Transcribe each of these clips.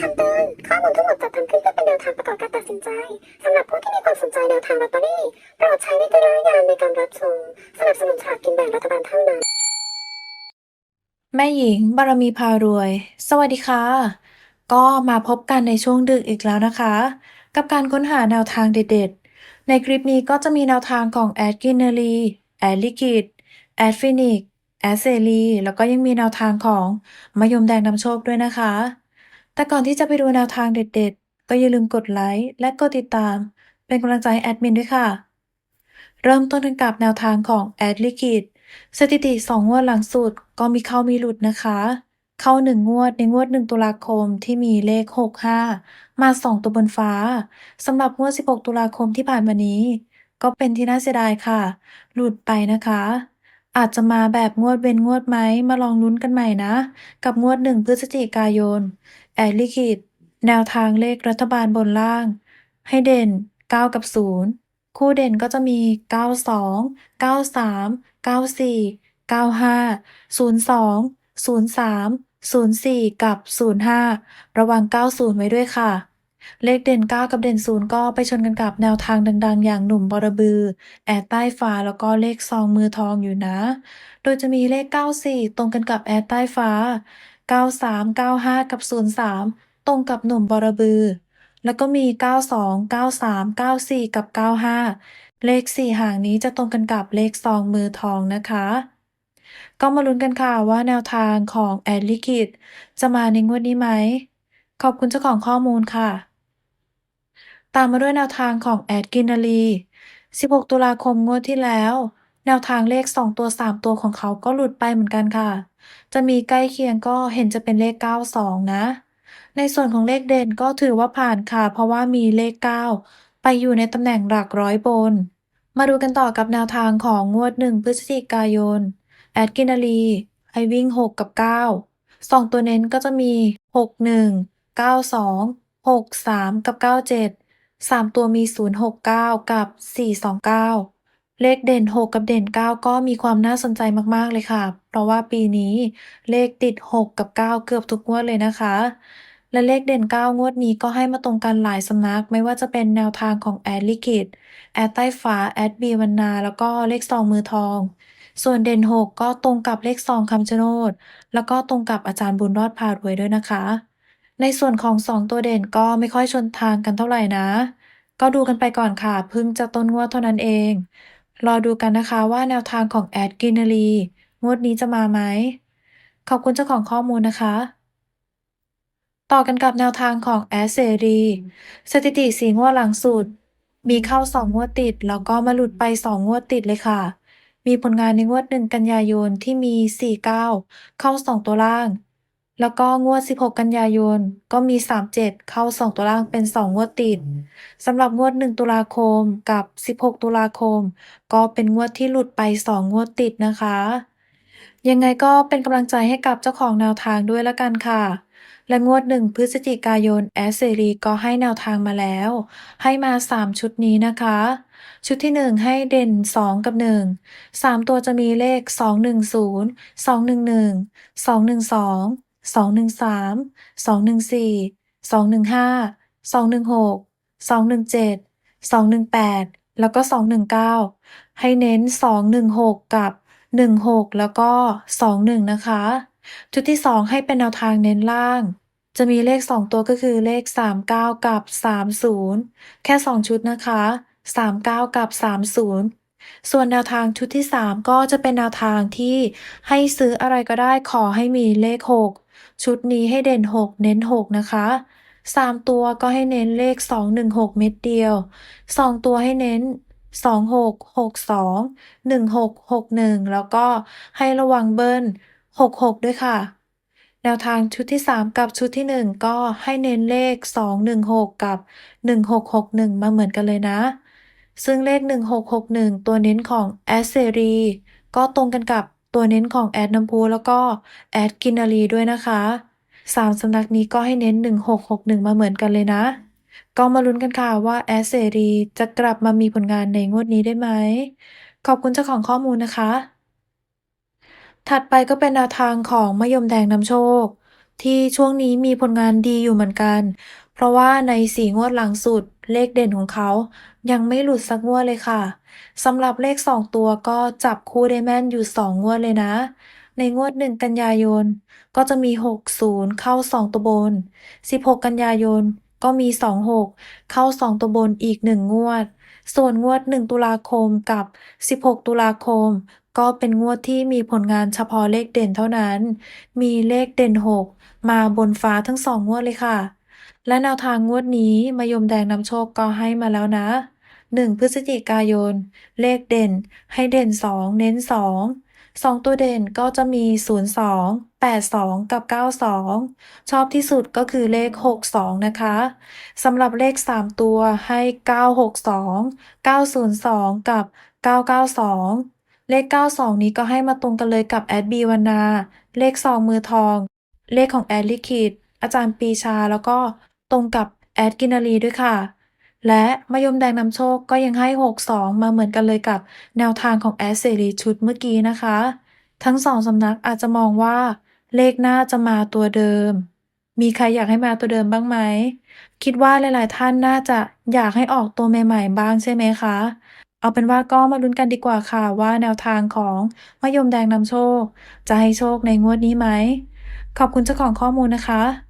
คำเตือนข้อมูลทั้งหมดจัดทำขึ้นเพื่อเป็นแนวทางประกอบการตัดสินใจสำหรับผู้ที่มีความสนใจแนวทางลอตเตอรี่โปรดใช้วิจารณญาณในการรับชมสนับสนุนฉากกินแบ่งรัฐบาลเท่านั้น แม่หญิงบารมีพารวย สวัสดีค่ะ ก็มาพบกันในช่วงดึกอีกแล้วนะคะ กับการค้นหาแนวทางเด็ดๆ ในคลิปนี้ก็จะมีแนวทางของแอดกินเนอรีแอดลิกิดแอดฟินิกแอดเซรีแล้วก็ยังมีแนวทางของมะยมแดงนำโชคด้วยนะคะ แต่ก่อนที่จะไปดูแนวทางเด็ดๆ ก็อย่าลืมกดไลค์และกดติดตาม เป็นกำลังใจแอดมินด้วยค่ะ เริ่มต้นกันกับแนวทางของแอดลิกิดสถิติ 2 งวดหลังสุดก็มีเข้ามีหลุดนะคะ เข้า 1 งวดในงวด 1 ตุลาคมที่มีเลข 65 มา 2 ตัวบนฟ้าสำหรับงวด 16 ตุลาคมที่ผ่านมานี้ ก็เป็นที่น่าเสียดายค่ะ หลุดไปนะคะ อาจจะมาแบบงวดเว้นงวดไหม มาลองลุ้นกันใหม่นะ กับงวด 1 พฤศจิกายน แอดลิกิดแนวทางเลขรัฐบาลบนล่าง ให้เด่น 9 กับ 0 คู่เด่นก็จะมี 92 93 94 95 02 03 04 กับ 05 ระวัง 90 ไว้ด้วยค่ะ เลขเด่น 9 กับเด่น 0 ก็ไปชนกันกับแนวทางดัง ๆ อย่างหนุ่มบรบือ แอดใต้ฟ้าแล้วก็เลขซองมือทองอยู่นะ โดยจะมีเลข 94 ตรงกันกับแอดใต้ฟ้า 93 95 กับ 03 ตรงกับหนุ่มบรบือ แล้วก็มี 92 93 94 กับ 95 เลข 4 หางนี้จะตรงกันกับเลขซองมือทองนะคะก็มาลุ้นกันค่ะว่าแนวทางของแอดลิกิดจะมาในงวดนี้ไหม ขอบคุณเจ้าของข้อมูลค่ะ ตามมาด้วยแนวทางของแอดกินนารี 16 ตุลาคมงวดที่แล้ว แนวทางเลข 2 ตัว 3 ตัวของเขาก็หลุดไปเหมือนกันค่ะ จะมีใกล้เคียงก็เห็นจะเป็นเลข 92 นะ ในส่วนของเลขเด่นก็ถือว่าผ่านค่ะ เพราะว่ามีเลข 9 ไปอยู่ในตำแหน่งหลักร้อยบน มาดูกันต่อกับแนวทางของงวด 1 พฤศจิกายน แอดกินนารีให้วิ่ง 6 กับ 9 2 ตัวเน้นก็จะมี 61 92 63 กับ 97 3ตัวมี 069 กับ 429 เลขเด่น 6 กับเด่น 9 ก็มีความน่าสนใจมากๆเลยค่ะ เพราะว่าปีนี้เลขติด 6 กับ 9 เกือบทุกงวดเลยนะคะ และเลขเด่น 9 งวดนี้ก็ให้มาตรงกันหลายสำนัก ไม่ว่าจะเป็นแนวทางของแอดลิกิดแอดใต้ฟ้าแอดบีวันนา แล้วก็เลขซองมือทอง ส่วนเด่น 6 ก็ตรงกับเลขซองคำชะโนด แล้วก็ตรงกับอาจารย์บุญรอดพารวยด้วยนะคะ ในส่วนของ 2 ตัวเด่นก็ไม่ค่อยชนทางกันเท่าไหร่นะ ก็ดูกันไปก่อนค่ะพิ่งจะต้นงวดเท่านั้นเอง รอดูกันนะคะว่าแนวทางของแอดกินารีงวดนี้จะมาไหม ขอบคุณเจ้าของข้อมูลนะคะ ต่อกันกับแนวทางของแอดเสรีสถิติสีงวดหลังสุด มีเข้า2งวดติด แล้วก็มาหลุดไป2งวดติดเลยค่ะ มีผลงานในงวด1กันยายนที่มี 49 เข้า 2 ตัวล่าง แล้วก็งวด 16 กันยายน ก็มี 37 เข้า 2 ตัวล่างเป็น 2 งวดติด สำหรับงวด 1 ตุลาคมกับ 16 ตุลาคม ก็เป็นงวดที่หลุดไป 2 งวดติดนะคะ ยังไงก็เป็นกำลังใจให้กับเจ้าของแนวทางด้วยละกันค่ะ และงวด 1 พฤศจิกายน แอดเสรีก็ให้แนวทางมาแล้ว ให้มา 3 ชุดนี้นะคะ ชุดที่ 1 ให้เด่น 2 กับ 1 3 ตัวจะมีเลข 210 211 212 213 214 215 216 217 218 แล้วก็ 219 ให้เน้น 216 กับ 16 แล้วก็ 21 นะคะ ชุดที่ 2 ให้เป็นแนวทางเน้นล่าง จะมีเลข 2 ตัวก็คือเลข 39 กับ 30 แค่ 2 ชุดนะคะ 39 กับ 30ส่วนแนวทางชุดที่ 3 ก็จะเป็นแนวทางที่ให้ซื้ออะไรก็ได้ขอให้มีเลข 6 ชุดนี้ให้เด่น 6 เน้น 6 นะคะ 3 ตัวก็ให้เน้นเลข 216 เม็ดเดียว 2 ตัวให้เน้น 26 62 16 61 แล้วก็ให้ระวังเบิ้ล 66 ด้วยค่ะ แนวทางชุดที่ 3 กับชุดที่ 1 ก็ให้เน้นเลข 216 กับ 1661 มาเหมือนกันเลยนะ ซึ่งเลข 1661 ตัวเน้นของแอดเสรีก็ตรงกันกับ ตัวเน้นของแอดน้ำพูแล้วก็แอดกินนารีด้วยนะคะสามสำนักนี้ก็ให้เน้น 1661 มาเหมือนกันเลยนะ ก็มาลุ้นกันค่ะว่าแอดเสรีจะกลับมามีผลงานในงวดนี้ได้ไหม ขอบคุณเจ้าของข้อมูลนะคะ ถัดไปก็เป็นแนวทางของมะยมแดงนำโชค ที่ช่วงนี้มีผลงานดีอยู่เหมือนกัน เพราะว่าในสี่งวดหลังสุด เลขเด่นของเขายังไม่หลุดสักงวดเลยค่ะสำหรับเลขสองตัวก็จับคู่ได้แม่นอยู่สองงวดเลยนะ ในงวดหนึ่งกันยายน ก็จะมี 60 เข้า 2 ตัวบน 16 กันยายนก็มี 26 เข้า 2 ตัวบนอีก 1 งวด ส่วนงวด 1 ตุลาคมกับ 16 ตุลาคม ก็เป็นงวดที่มีผลงานเฉพาะเลขเด่นเท่านั้น มีเลขเด่น 6 มาบนฟ้าทั้ง2งวดเลยค่ะ และแนวทางงวดนี้มายมแดงนำโชคก็ให้มาแล้วนะ 1 พฤศจิกายน เลขเด่น ให้เด่น 2 เน้น2สองตัวเด่นก็จะมี 02 82 กับ 92 ชอบที่สุดก็คือเลข 62 นะคะสำหรับเลข 3 ตัวให้ 962 902 กับ 992 เลข 92 นี้ก็ให้มาตรงกันเลยกับแอดบีวรรณาเลข 2 มือทอง เลขของแอดลิคิด อาจารย์ปีชาแล้วก็ตรงกับแอดกินารีด้วยค่ะ และมายมแดงนำโชคก็ยังให้ 62 มาเหมือนกันเลยกับแนวทางของแอดเสรีชุดเมื่อกี้นะคะ ทั้งสองสำนักอาจจะมองว่า เลขหน้าจะมาตัวเดิม มีใครอยากให้มาตัวเดิมบ้างไหม คิดว่าหลาย ๆ ท่านน่าจะอยากให้ออกตัวใหม่ ๆ บ้างใช่ไหมคะเอาเป็นว่าก็มาลุ้นกันดีกว่าค่ะว่าแนวทางของมายมแดงนำโชค จะให้โชคในงวดนี้ไหม ขอบคุณเจ้าของข้อมูลนะคะ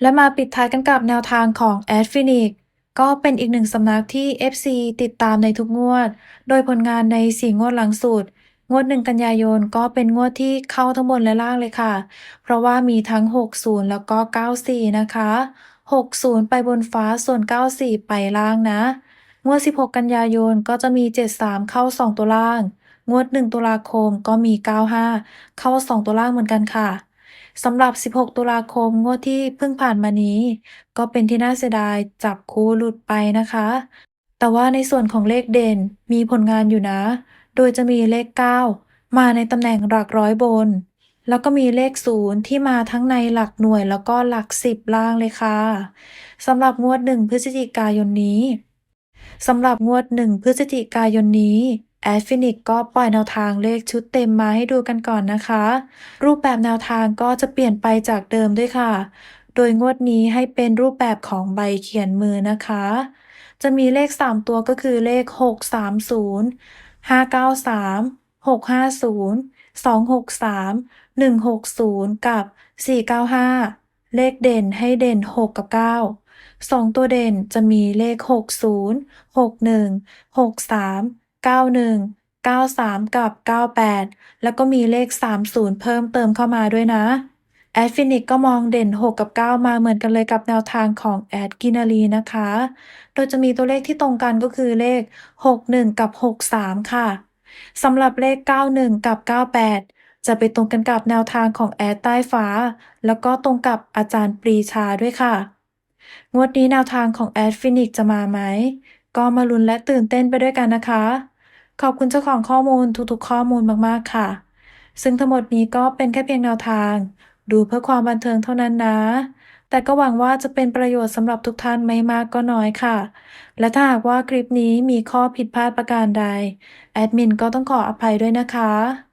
และมาปิดท้ายกันกับแนวทางของ a d f i n i x ก็เป็นอีกหนึ่งสำนักที่ FC ติดตามในทุกงวด โดยผลงานใน4งวดหลังสุด งวด1กันยายนก็เป็นงวดที่เข้าทั้งบนและล่างเลยค่ะ เพราะว่ามีทั้ง 60 แล้วก็ 94 นะคะ 60 ไปบนฟ้าส่วน 94 ไปล่างนะ งวด 16 กันยายนก็จะมี 73 เข้า 2 ตัวล่าง งวด 1 ตุลาคมก็มี 95 เข้า 2 ตัวล่างเหมือนกันค่ะ สำหรับ 16 ตุลาคมงวดที่เพิ่งผ่านมานี้ ก็เป็นที่น่าเสียดายจับคู่หลุดไปนะคะ แต่ว่าในส่วนของเลขเด่นมีผลงานอยู่นะ โดยจะมีเลข 9 มาในตำแหน่งหลักร้อยบน แล้วก็มีเลข 0 ที่มาทั้งในหลักหน่วยแล้วก็หลัก 10 ล่างเลยค่ะสำหรับงวด 1 พฤศจิกายนนี้สำหรับงวด 1 พฤศจิกายนนี้ แอดฟินิกก็ปล่อยแนวทางเลขชุดเต็มมาให้ดูกันก่อนนะคะ รูปแบบแนวทางก็จะเปลี่ยนไปจากเดิมด้วยค่ะ โดยงวดนี้ให้เป็นรูปแบบของใบเขียนมือนะคะ จะมีเลข 3 ตัวก็คือเลข 630 593 650 263 160 กับ 495 เลขเด่นให้เด่น 6 กับ 9 2 ตัวเด่นจะมีเลข 60 61 63 91 93 กับ 98 แล้วก็มีเลข 30 เพิ่มเติมเข้ามาด้วยนะ แอดฟินิกก็มองเด่น 6 กับ 9 มาเหมือนกันเลยกับแนวทางของแอดกินารีนะคะ โดยจะมีตัวเลขที่ตรงกันก็คือเลข 61 กับ 63 ค่ะ สำหรับเลข 91 กับ 98 จะไปตรงกันกับแนวทางของแอดใต้ฟ้า แล้วก็ตรงกับอาจารย์ปรีชาด้วยค่ะ งวดนี้แนวทางของแอดฟินิกจะมาไหม ก็มาลุ้นและตื่นเต้นไปด้วยกันนะคะ ขอบคุณเจ้าของข้อมูลทุกๆ ข้อมูลมากๆค่ะ ซึ่งทั้งหมดนี้ก็เป็นแค่เพียงแนวทาง ดูเพื่อความบันเทิงเท่านั้นนะ แต่ก็หวังว่าจะเป็นประโยชน์สำหรับทุกท่านไม่มากก็น้อยค่ะ และถ้าหากว่าคลิปนี้มีข้อผิดพลาดประการใด แอดมินก็ต้องขออภัยด้วยนะคะ